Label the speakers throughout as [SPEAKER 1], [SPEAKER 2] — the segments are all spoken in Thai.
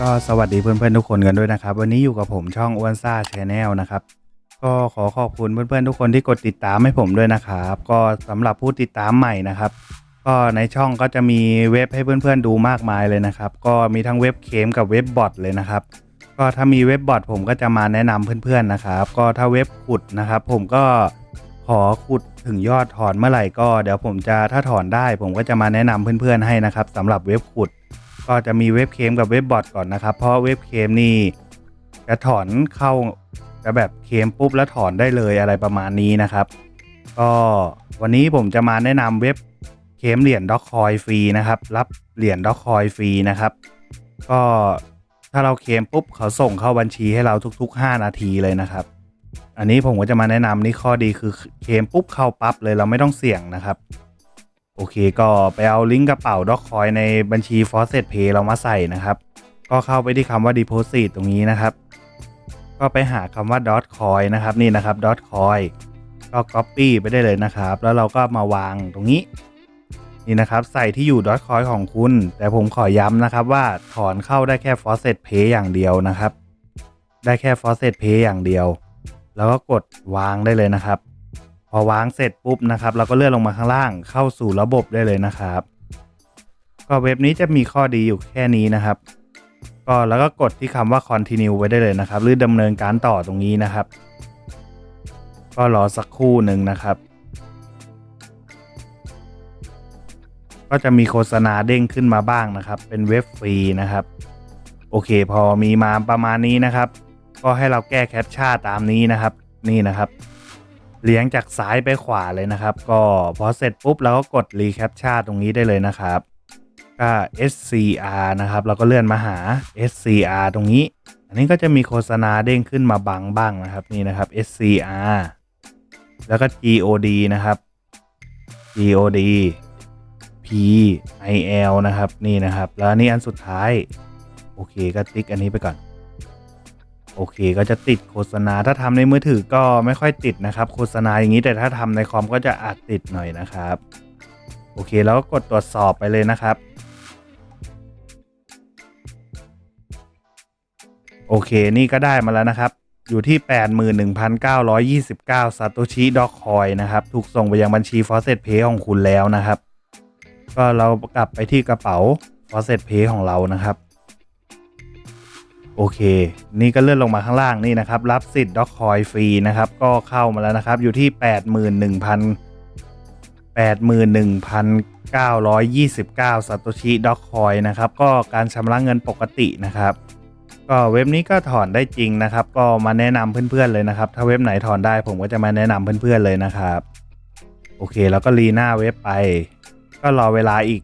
[SPEAKER 1] ก็สวัสดีเพื่อนๆทุกคนกันด้วยนะครับ วันนี้อยู่กับผมช่องอ้วนซ่าชาแนลนะครับ ก็ขอขอบคุณเพื่อนๆทุกคนที่กดติดตามให้ผมด้วยนะครับ ก็สำหรับผู้ติดตามใหม่นะครับ ก็ในช่องก็จะมีเว็บให้เพื่อนๆดูมากมายเลยนะครับ ก็มีทั้งเว็บเคมกับเว็บบอทเลยนะครับ ก็ถ้ามีเว็บบอทผมก็จะมาแนะนำเพื่อนๆนะครับ ก็ถ้าเว็บขุดนะครับ ผมก็ขอขุดถึงยอดถอนเมื่อไหร่ก็เดี๋ยวผมจะถ้าถอนได้ ผมก็จะมาแนะนำเพื่อนๆให้นะครับสำหรับเว็บขุด ก็จะมีเว็บเคมกับเว็บบอทก่อนนะครับ เพราะเว็บเคมนี่จะถอนเข้าจะแบบเคมปุ๊บแล้วถอนได้เลยอะไรประมาณนี้นะครับ ก็วันนี้ผมจะมาแนะนำเว็บเคมเหรียญด็อกคอยฟรีนะครับ รับเหรียญด็อกคอยฟรีนะครับ ก็ถ้าเราเคมปุ๊บเขาส่งเข้าบัญชีให้เราทุก ๆ 5 นาทีเลยนะครับ อันนี้ผมก็จะมาแนะนำนี่ข้อดีคือเคมปุ๊บเข้าปั๊บเลยเราไม่ต้องเสี่ยงนะครับ โอเคก็ไปเอาลิงก์กระเป๋าด็อกคอยในบัญชี f o r c e t Pay เรามาใส่นะครับ ก็เข้าไปที่คำว่า Deposit ตรงนี้นะครับ ก็ไปหาคำว่า dot coin นะครับนี่นะครับ dot coin ก็ copy ไปได้เลยนะครับ แล้วเราก็มาวางตรงนี้ นี่นะครับใส่ที่อยู่ dot coin ของคุณ แต่ผมขอย้ำนะครับว่าถอนเข้าได้แค่ f o r c e t Pay อย่างเดียวนะครับ ได้แค่ f o r c e t Pay อย่างเดียว แล้วก็กดวางได้เลยนะครับ พอวางเสร็จปุ๊บนะครับ เราก็เลื่อนลงมาข้างล่างเข้าสู่ระบบได้เลยนะครับ ก็เว็บนี้จะมีข้อดีอยู่แค่นี้นะครับ ก็แล้วก็กดที่คำว่า continue ไว้ได้เลยนะครับ หรือดำเนินการต่อตรงนี้นะครับ ก็รอสักครู่หนึ่งนะครับ ก็จะมีโฆษณาเด้งขึ้นมาบ้างนะครับ เป็นเว็บฟรีนะครับ โอเค พอมีมาประมาณนี้นะครับ ก็ให้เราแก้แคปชั่นตามนี้นะครับ นี่นะครับ เลี้ยงจากซ้ายไปขวาเลยนะครับ ก็พอเสร็จปุ๊บเราก็กดรีแคปชั่นตรงนี้ได้เลยนะครับก็ SCR นะครับ เราก็เลื่อนมาหา SCR ตรงนี้ อันนี้ก็จะมีโฆษณาเด้งขึ้นมาบังบ้างนะครับนี่นะครับ SCR แล้วก็ GOD นะครับ GOD PIL นะครับ นี่นะครับ แล้วนนี้อันสุดท้าย โอเคก็ติ๊กอันนี้ไปก่อน โอเค ก็จะติดโฆษณา ถ้าทำในมือถือก็ไม่ค่อยติดนะครับ โฆษณาอย่างนี้แต่ถ้าทำในคอมก็จะอาจติดหน่อยนะครับ โอเค แล้วก็กดตรวจสอบไปเลยนะครับ โอเค นี่ก็ได้มาแล้วนะครับ อยู่ที่ 81,929ซาโตชิดอกคอยนะครับ ถูกส่งไปยังบัญชี f o r c e t Pay ของคุณแล้วนะครับ ก็เรากลับไปที่กระเป๋า f o r c e t Pay ของเรานะครับ โอเค นี่ก็เลื่อนลงมาข้างล่างนี่นะครับ รับสิทธิ์ด็อกคอยฟรีนะครับ ก็เข้ามาแล้วนะครับ อยู่ที่ 81,000 81,929ซาโตชิด็อกคอยนะครับ ก็การชำระเงินปกตินะครับ ก็เว็บนี้ก็ถอนได้จริงนะครับ ก็มาแนะนำเพื่อนๆเลยนะครับ ถ้าเว็บไหนถอนได้ผมก็จะมาแนะนำเพื่อนๆเลยนะครับ โอเค แล้วก็รีหน้าเว็บไป ก็รอเวลาอีก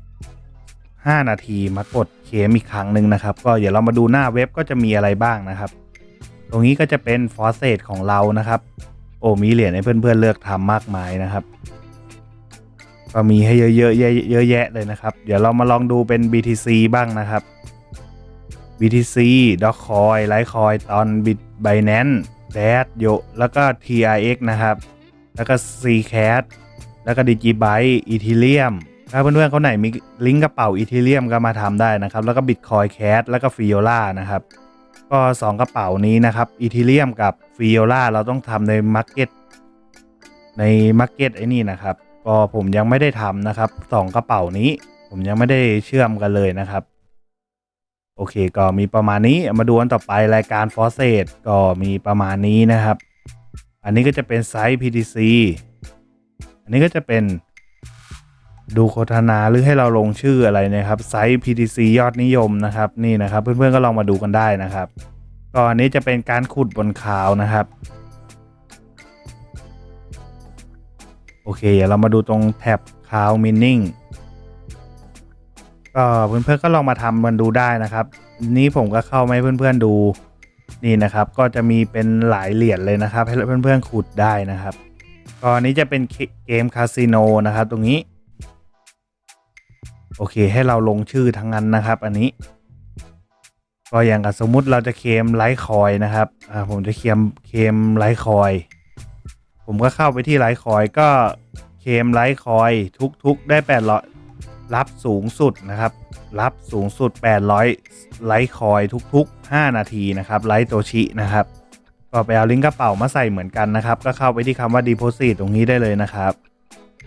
[SPEAKER 1] 5 นาทีมากดเคมอีกครั้งหนึ่งนะครับ ก็เดี๋ยวเรามาดูหน้าเว็บก็จะมีอะไรบ้างนะครับ ตรงนี้ก็จะเป็นฟอสเซตของเรานะครับ โอ้มีเหรียญให้เพื่อนๆเลือกทำมากมายนะครับก็มีให้เยอะๆเยอะเยอะแยะเลยนะครับ เดี๋ยวเรามาลองดูเป็น BTC บ้างนะครับ BTC Dogecoin Litecoin ตอน Bit Binance Dash โยแล้วก็ TRX นะครับ แล้วก็ Zcash แล้วก็ Digibyte Ethereum ถ้าเพื่อนๆเขาไหนมีลิงก์กระเป๋า Ethereum ก็มาทำได้นะครับ แล้วก็ Bitcoin Cash แล้วก็ Fiola นะครับ ก็ 2 กระเป๋านี้นะครับ Ethereum กับ Fiola เราต้องทำใน Market ใน Market ไอ้นี่นะครับ ก็ผมยังไม่ได้ทำนะครับ 2 กระเป๋านี้ ผมยังไม่ได้เชื่อมกันเลยนะครับโอเคก็มีประมาณนี้มาดูอันต่อไปรายการฟอสเซตก็มีประมาณนี้นะครับ อันนี้ก็จะเป็นไซส์ PTC อันนี้ก็จะเป็น ดูโฆษณาหรือให้เราลงชื่ออะไรนะครับไซส์ PTC ยอดนิยมนะครับนี่นะครับ เพื่อนๆก็ลองมาดูกันได้นะครับก็อันนี้จะเป็นการขุดบนขาวนะครับ โอเคเดี๋ยวเรามาดูตรงแท็บคาวมินนิ่งก็เพื่อนๆก็ลองมาทำมันดูได้นะครับ นี้ผมก็เข้ามาให้เพื่อนๆดูนี่นะครับ ก็จะมีเป็นหลายเหรียญเลยนะครับ ให้เพื่อนๆขุดได้นะครับก็อันนี้จะเป็นเกมคาสิโนนะครับ ตรงนี้ โอเค ให้เราลงชื่อทั้งนั้นนะครับ อันนี้ ก็อย่างกับสมมุติเราจะเคมไลท์คอยนะครับอ่าผมจะเคมเคมไลท์คอยผมก็เข้าไปที่ไลท์คอยก็เคมไลท์คอยทุกๆได้แปดร้อยรับสูงสุดนะครับ รับสูงสุด 800 ไลท์คอยทุก ๆ 5 นาทีนะครับ ไลท์โตชินะครับ ก็ไปเอาลิงก์กระเป๋ามาใส่เหมือนกันนะครับ ก็เข้าไปที่คำว่า Deposit ตรงนี้ได้เลยนะครับ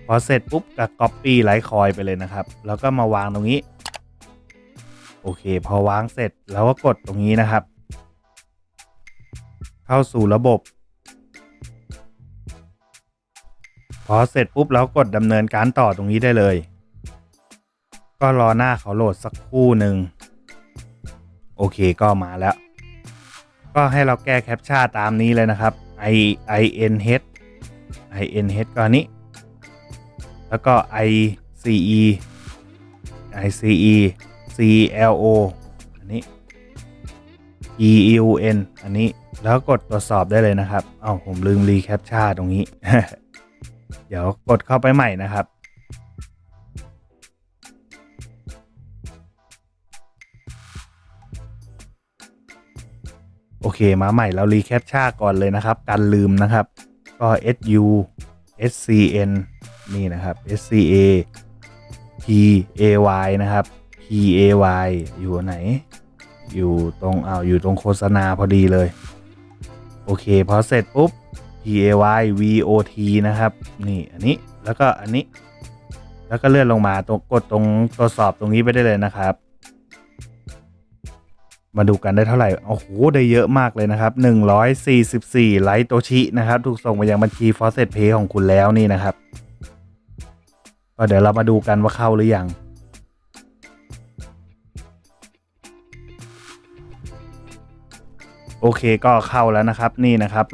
[SPEAKER 1] พอเสร็จปุ๊บก็ Copy ไลท์คอยไปเลยนะครับ แล้วก็มาวางตรงนี้ โอเค พอวางเสร็จแล้วก็กดตรงนี้นะครับ เข้าสู่ระบบ พอเสร็จปุ๊บแล้วกดดำเนินการต่อตรงนี้ได้เลย ก็รอหน้าเขาโหลดสักคู่หนึ่งโอเคก็มาแล้ว ก็ให้เราแก้แคปชั่นตามนี้เลยนะครับ i i n h i n h ก็อันนี้ แล้วก็ i c e i c e c l o อันนี้ e u n อันนี้แล้วกดตรวจสอบได้เลยนะครับ เอ้าผมลืมรีแคปชั่นตรงนี้ เดี๋ยวกดเข้าไปใหม่นะครับ โอเค มาใหม่เรารีแคปชั่นก่อนเลยนะครับกันลืมนะครับ ก็ s u s c n นี่นะครับ s c a p a y นะครับ p a y อยู่ไหน อยู่ตรงอ้าวอยู่ตรงโฆษณาพอดีเลย โอเค พอเสร็จปุ๊บ p a y v o t นะครับ นี่อันนี้แล้วก็อันนี้ แล้วก็เลื่อนลงมาตรงกดตรงตรวจสอบตรงนี้ไปได้เลยนะครับ มาดูกันได้เท่าไหร่โอ้โหได้เยอะมากเลยนะครับ 144 ไลท์โตชินะครับ ถูกส่งมายังบัญชี f o r c e t Pay ของคุณแล้วนี่นะครับ ก็เดี๋ยวเรามาดูกันว่าเข้าหรือยังโอเคก็เข้าแล้วนะครับนี่นะครับ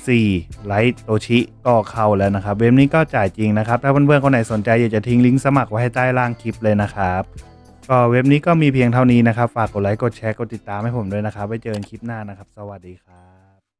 [SPEAKER 1] 114ไลท์โตชิก็เข้าแล้วนะครับเว็บนี้ก็จ่ายจริงนะครับ ถ้าเพื่อนๆคนไหนสนใจอยากจะทิ้งลิงก์สมัครไว้ให้ใต้ล่างคลิปเลยนะครับ ก็เว็บนี้ก็มีเพียงเท่านี้นะครับ ฝากกดไลค์กดแชร์กดติดตามให้ผมด้วยนะครับไว้เจอกันคลิปหน้านะครับ สวัสดีครับ